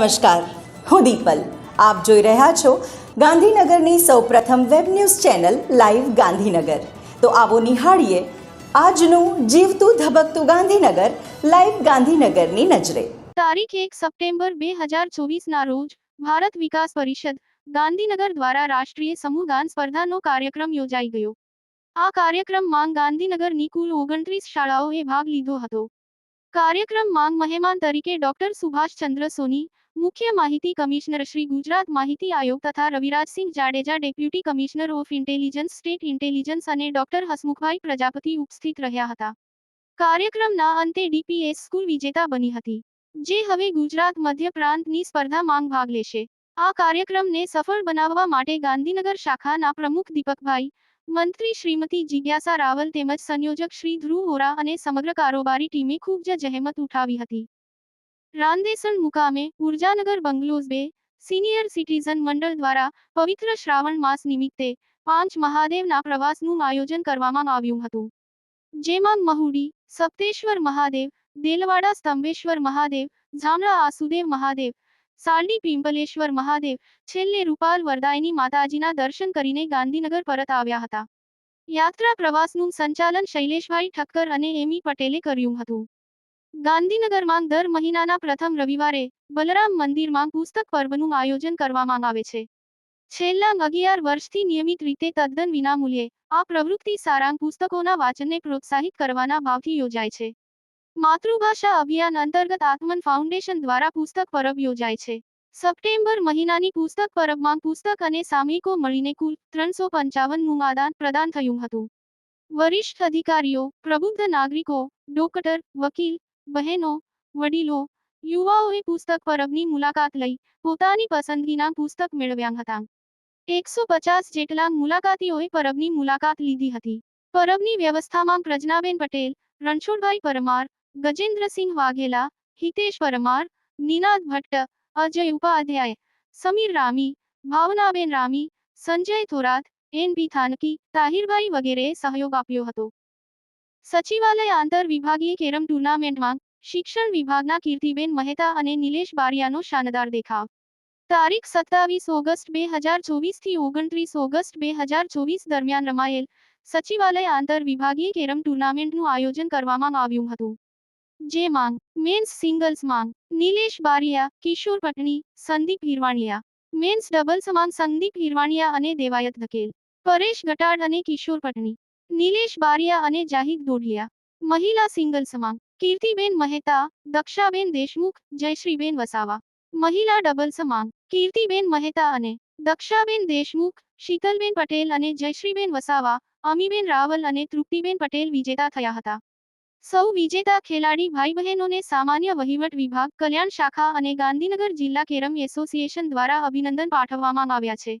નમસ્કાર, હું દીપલ. આપ જોઈ રહ્યા છો ગાંધીનગરની સૌપ્રથમ web news channel live Gandhinagar. તો આવો નિહાળીએ આજનું જીવતું ધબકતું ગાંધીનગર, લાઈવ ગાંધીનગરની નજરે. તારીખ એક સપ્ટેમ્બર બે હજાર ચોવીસના રોજ ભારત વિકાસ પરિષદ ગાંધીનગર દ્વારા રાષ્ટ્રીય સમૂહગાન સ્પર્ધાનો કાર્યક્રમ યોજાઈ ગયો. આ કાર્યક્રમમાં ગાંધીનગરની કુલ ઓગણત્રીસ શાળાઓએ ભાગ લીધો હતો. કાર્યક્રમમાં મહેમાન તરીકે ડોક્ટર સુભાષચંદ્ર સોની મુખ્ય માહિતી કમિશનર શ્રી ગુજરાત માહિતી આયોગ તથા Ravirajsinh Jadeja, deputy commissioner of intelligence, state intelligence અને ડોક્ટર હસમુખભાઈ પ્રજાપતિ ઉપસ્થિત રહ્યા હતા. કાર્યક્રમના અંતે ડીપીએસ સ્કૂલ વિજેતા બની હતી. જે હવે ગુજરાત મધ્ય પ્રાંતની સ્પર્ધામાં ભાગ લેશે. આ કાર્યક્રમને સફળ બનાવવા માટે ગાંધીનગર શાખાના પ્રમુખ દીપકભાઈ, મંત્રી શ્રીમતી જિજ્ઞાસા રાવલ તેમજ સંયોજક શ્રી ધ્રુવ હોરા અને સમગ્ર કારોબારી ટીમે ખૂબ જ જહેમત ઉઠાવી હતી. રાંદેસણ મુકામે ઉર્જાનગર બંગલોઝ બે સિનિયર સિટીઝન મંડળ દ્વારા પવિત્ર શ્રાવણ માસ નિમિત્તે પાંચ મહાદેવના પ્રવાસનું આયોજન કરવામાં આવ્યું હતું. જેમાં મહુડી, સપ્તેશ્વર મહાદેવ, દેલવાડા સ્તંભેશ્વર મહાદેવ ઝામડા આસુદેવ મહાદેવ સાલડી પિંપલેશ્વર મહાદેવ, છેલ્લે રૂપાલ વરદાયની માતાજીના દર્શન કરીને ગાંધીનગર પરત આવ્યા હતા. યાત્રા પ્રવાસનું સંચાલન શૈલેષભાઈ ઠક્કર અને એમી. પટેલે કર્યું હતું. ગાંધીનગરમાં દર મહિનાના પ્રથમ રવિવારે બલરામ મંદિરમાં પુસ્તક પર્વનું આયોજન કરવામાં આવે છે. છેલ્લા અગિયાર વર્ષથી નિયમિત રીતે તદ્દન વિનામૂલ્યે આ પ્રવૃત્તિ સારાંગ પુસ્તકોના વાંચનને પ્રોત્સાહિત કરવાના ભાવથી યોજાય છે. માતૃભાષા અભિયાન અંતર્ગત આત્મન ફાઉન્ડેશન દ્વારા પુસ્તક પરબ યોજાય છે. સપ્ટેમ્બર મહિનાની પુસ્તક પરબમાં પુસ્તક અને સામયિકો મળીને કુલ ત્રણસો પંચાવનનું આદાન પ્રદાન થયું હતું. વરિષ્ઠ અધિકારીઓ, પ્રબુદ્ધ નાગરિકો, ડોક્ટર, વકીલ બહેનો, વડીલો, યુવાઓએ પુસ્તક પરબની મુલાકાત લઈ પોતાની પસંદગીના પુસ્તક મેળવ્યા હતા. એકસો પચાસ જેટલા મુલાકાતીઓએ પરબની મુલાકાત લીધી હતી. પરબની વ્યવસ્થામાં પ્રજ્ઞાબેન પટેલ, રણછોડભાઈ પરમાર, ગજેન્દ્રસિંહ વાઘેલા, હિતેશ પરમાર, નિનાદ ભટ્ટ, અજય ઉપાધ્યાય, સમીર રામી, ભાવનાબેન રામી, સંજય થોરાત, એન બી થાનકી, તાહિરભાઈ વગેરેએ સહયોગ આપ્યો હતો. સચિવાલય આંતર વિભાગીય કેરમ ટુર્નામેન્ટમાં શિક્ષણ વિભાગના કીર્તિબેન મહેતા અને નિલેશ બારિયાનો શાનદાર દેખાવ. તારીખ સત્તાવીસ ઓગસ્ટ બે હજાર ચોવીસથી ઓગણત્રીસ ઓગસ્ટ બે હજાર ચોવીસ દરમિયાન રમાયેલ સચિવાલય આંતર વિભાગીય કેરમ ટુર્નામેન્ટનું આયોજન કરવામાં આવ્યું હતું. જેમાં મેન્સ સિંગલ્સમાં નિલેશ બારિયા, કિશોર પટણી, સંદીપ હિરવાણિયા, મેન્સ ડબલ્સમાં સંદીપ હિરવાણિયા અને દેવાયત ધકેલ, પરેશ ગટાડ અને કિશોર પટણી. નિલેશ બારિયા અને જાહિદ દોઢિયા. મહિલા સિંગલ્સમાં કીર્તિબેન મહેતા, દક્ષાબેન દેશમુખ, જયશ્રીબેન વસાવા. મહિલા ડબલ્સમાં કીર્તિબેન મહેતા અને દક્ષાબેન દેશમુખ, શીતલબેન પટેલ અને જયશ્રીબેન વસાવા, અમીબેન રાવલ અને તૃપ્તિબેન પટેલ વિજેતા થયા હતા. સૌ વિજેતા ખેલાડી ભાઈ બહેનોને સામાન્ય વહીવટ વિભાગ, કલ્યાણ શાખા અને ગાંધીનગર જિલ્લા કેરમ એસોસિએશન દ્વારા અભિનંદન પાઠવવામાં આવ્યા છે.